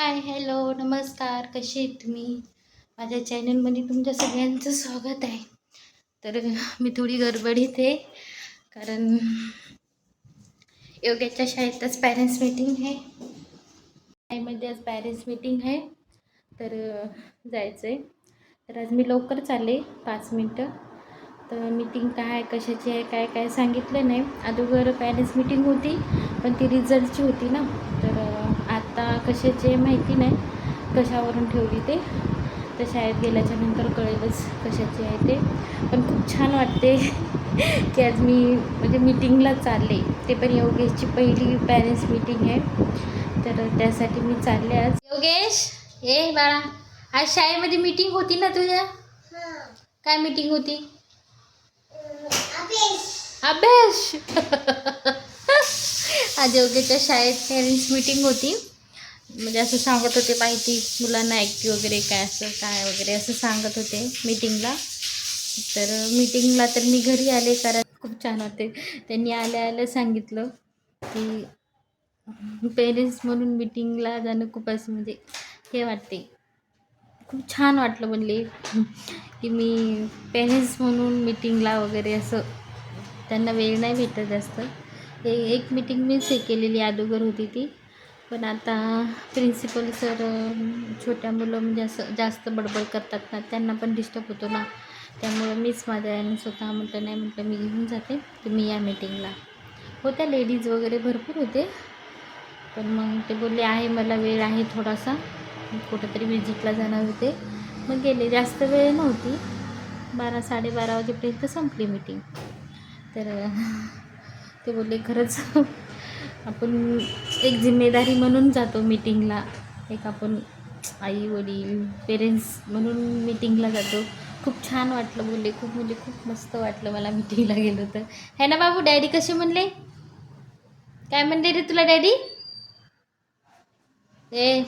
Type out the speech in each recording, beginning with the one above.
Hi hello नमस्कार. कसे आहेत तुम्ही? माझ्या चॅनलमध्ये तुमच्या सगळ्यांचं स्वागत आहे. तर मी थोडी गडबडीत आहे कारण योग्याच्या शाळेतच पॅरेंट्स मीटिंग आहे. शाळेमध्ये आज पॅरेंट्स मीटिंग आहे. तर जायचं आहे तर आज मी लवकर चालले पाच मिनटं. तर मीटिंग काय कशाची आहे काय काय सांगितलं नाही. अगोदर पॅरेंट्स मीटिंग होती पण ती रिझल्टची होती ना. तर आता कशाचे माहिती नाही. कशावरून ठेवली ते. तर शाळेत गेल्याच्यानंतर कळेलच कशाची आहे ते. पण खूप छान वाटते की आज मी म्हणजे मीटिंगला चालले. ते पण योगेशची पहिली पॅरेंट्स मीटिंग आहे. तर त्यासाठी मी चालले आज. योगेश ए बाळा आज शाळेमध्ये मीटिंग होती ना तुझ्या? काय मीटिंग होती? अभ्यास. आज योगेशच्या शाळेत पॅरेंट्स मीटिंग होती. म्हणजे असं सांगत होते माहिती मुलांना ॲक्टिव्ह वगैरे काय असं काय वगैरे असं सांगत होते मीटिंगला तर मीटिंगला तर मी घरी आले कारण खूप छान होते. त्यांनी आल्या आल्या सांगितलं की पेरेंट्स म्हणून मीटिंगला जाणं खूप असं म्हणजे हे वाटते. खूप छान वाटलं म्हणले की मी पेरेंट्स म्हणून मीटिंगला वगैरे असं त्यांना वेळ नाही भेटत जास्त. हे एक मीटिंग मीच हे केलेली अगोदर होती ती. पण आता प्रिन्सिपल सर छोट्या मुलं म्हणजे असं जास्त बडबड करतात ना त्यांना पण डिस्टर्ब होतो ना. त्यामुळं मीच माझ्या याने स्वतः म्हटलं नाही म्हटलं मी घेऊन जाते. तुम्ही या मीटिंगला होत्या लेडीज वगैरे भरपूर होते. पण मग ते बोलले आहे मला वेळ आहे थोडासा. कुठंतरी विजिटला जाणार होते. मग गेले. जास्त वेळ नव्हती. बारा साडेबारा वाजेपर्यंत संपली मीटिंग तर ते बोलले खरंच आपण एक जिम्मेदारी म्हणून जातो मीटिंगला एक आपण आई वडील पेरेंट्स म्हणून मीटिंगला जातो. खूप छान वाटलं बोलले. खूप म्हणजे खूप मस्त वाटलं मला मीटिंगला गेलो तर. है ना बाबू? डॅडी कसे म्हणले? काय म्हणले रे तुला डॅडी ए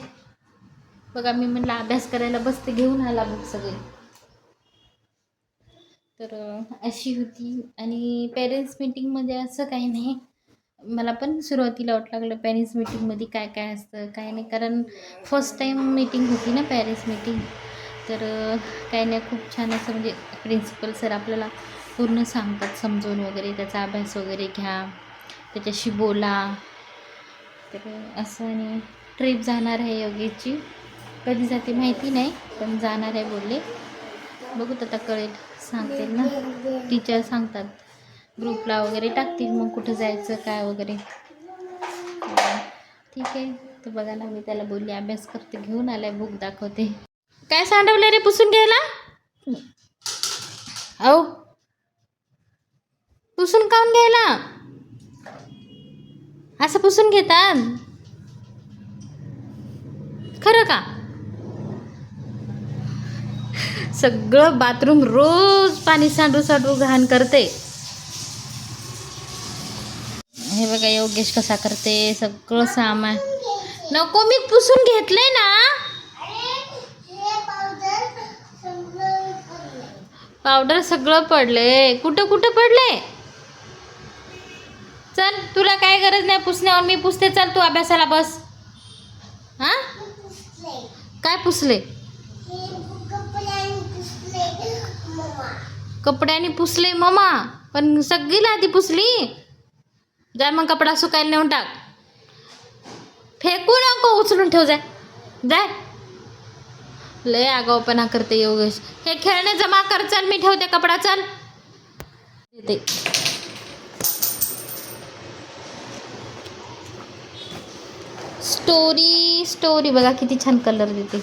बघा मी म्हणलं अभ्यास करायला बसते घेऊन आला बुक सगळे. तर अशी होती. आणि पेरेंट्स मीटिंगमध्ये असं काही नाही. मला पण सुरुवातीला वाटलं लागलं पॅरेंट्स मीटिंगमध्ये काय काय असतं काय नाही. कारण फर्स्ट टाईम मीटिंग होती ना पॅरेंट्स मीटिंग तर काही नाही खूप छान असं म्हणजे प्रिन्सिपल सर आपल्याला पूर्ण सांगतात समजून वगैरे त्याचा अभ्यास वगैरे घ्या त्याच्याशी बोला. तर असं आणि ट्रिप जाणार आहे योगेची कधी जाते माहिती नाही पण जाणार आहे बोलले. बघूत आता कळेल सांगतील ना. टीचर सांगतात. ग्रुपला वगैरे टाकतील. मग कुठं जायचं काय वगैरे. ठीक आहे. तर बघा ना मी त्याला बोलली अभ्यास करते घेऊन आलाय बुक दाखवते. काय सांडवलं रे पुसून घ्यायला? अहो. पुसून काऊन घ्यायला? असं पुसून घेतात? खरं का? सगळं बाथरूम रोज पाणी सांडू सांडू घाण करते हे बघा योगेश कसा करते सगळं सामान. नको मी पुसून घेतलंय ना? पावडर सगळं पडले कुठं कुठं पडले चल तुला काय गरज नाही पुसण्यावर मी पुसते. चल तू अभ्यासाला बस. हा? काय पुसले? कपड्याने पुसले ममा. पण सगळी लादी पुसली? जा मग कपडा सुकायला नेऊन टाक. फेकू नको उचलून ठेव जाय? जाय. लय आगाऊपणा करते योगेश. हे खेळणे जमा कर चल मी ठेवते कपडा चल. येते. स्टोरी स्टोरी बघा किती छान कलर देते.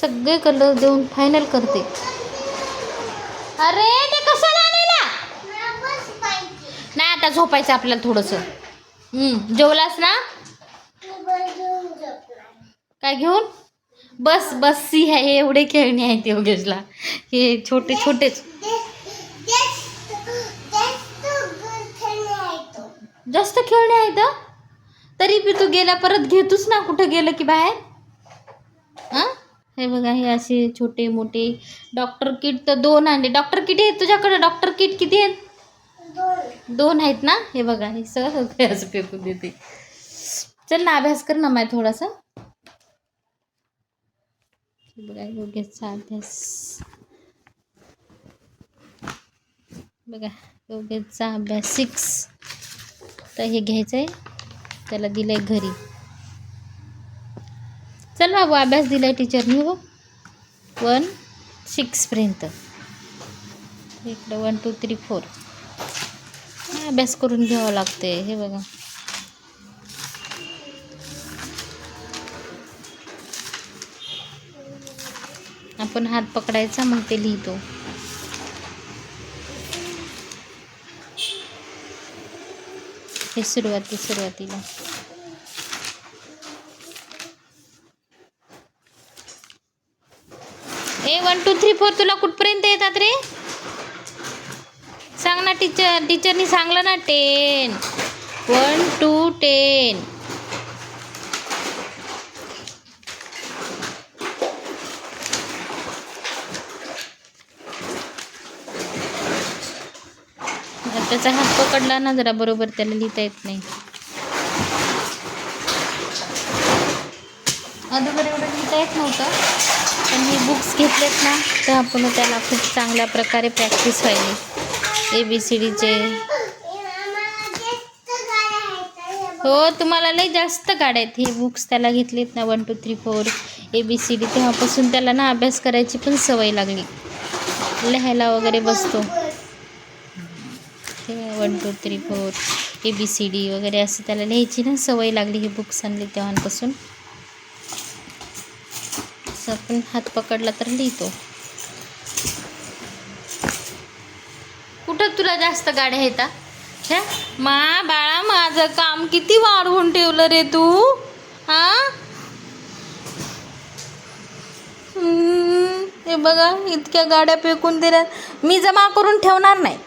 सगळे कलर देऊन फायनल करते. अरे ते कशाला आणेला नाही आता झोपायचं आपल्याला थोडंसं. जेवलास ना? काय घेऊन? बस बस सी आहे हे एवढे खेळणे आहेत योगेशला. हे छोटे छोटेच. जास्त खेळणे आहेत तरी बी तू गेल्या परत घेतोस ना कुठं गेलं की बाहेर? हां? हे बघा हे असे छोटे मोठे. डॉक्टर किट तर दोन आणले. डॉक्टर किट आहेत तुझ्याकडे? डॉक्टर किट किती आहेत? दोन आहेत ना? हे बघा हे सगळं असं फेकून देते. चल ना अभ्यास कर ना माय थोडासा. बघा योगेशचा अभ्यास. बघा योगेशचा अभ्यास. सिक्स तर हे घ्यायचं आहे त्याला दिलं आहे घरी. चल बाबू अभ्यास दिला आहे टीचरनी हो. वन सिक्सपर्यंत इकडं वन टू थ्री फोर अभ्यास करून घ्यावं लागते हे बघा. आपण हात पकडायचा मग ते लिहितो. हे सुरुवाती सुरुवातीला. A one two three four तुला कुठपर्यंत येतात रे? सांग ना टीचर टीचरनी सांगलं ना टेन वन टू टेन त्याचा हात पकडला ना जरा बरोबर त्याला लिहिता येत नाही. अगोदर एवढं लिहिता येत नव्हतं पण मी बुक्स घेतलेत ना तर आपण त्याला खूप चांगल्या प्रकारे प्रॅक्टिस व्हायली. ए बी सी डीचे हो तुम्हाला लई जास्त काढायत हे बुक्स त्याला घेतलेत ना one two three four A B C D तेव्हापासून त्याला ना अभ्यास करायची पण सवय लागली. लिहायला वगैरे बसतो. One two three four A B C D वगैरे असं त्याला लिहायची ना सवय लागली हे बुक्स आणले तेव्हापासून. असं आपण हात पकडला तर लिहितो. कुठं तुला जास्त गाड्या येतात ह्या मा बाळा माझं काम किती वाढवून ठेवलं रे तू? हा? हम्म, हे बघा इतक्या गाड्या फेकून दिल्या मी जमा करून ठेवणार नाही.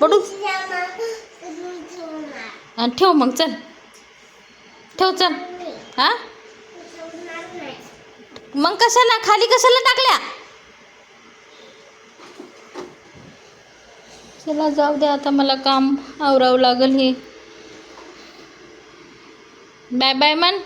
पडू. ठेव मग चल. ठेव चल. हा? मग कशाला? खाली कशाला टाकल्या? चला जाऊ द्या आता मला काम आवरावं लागेल हे. बाय बाय मन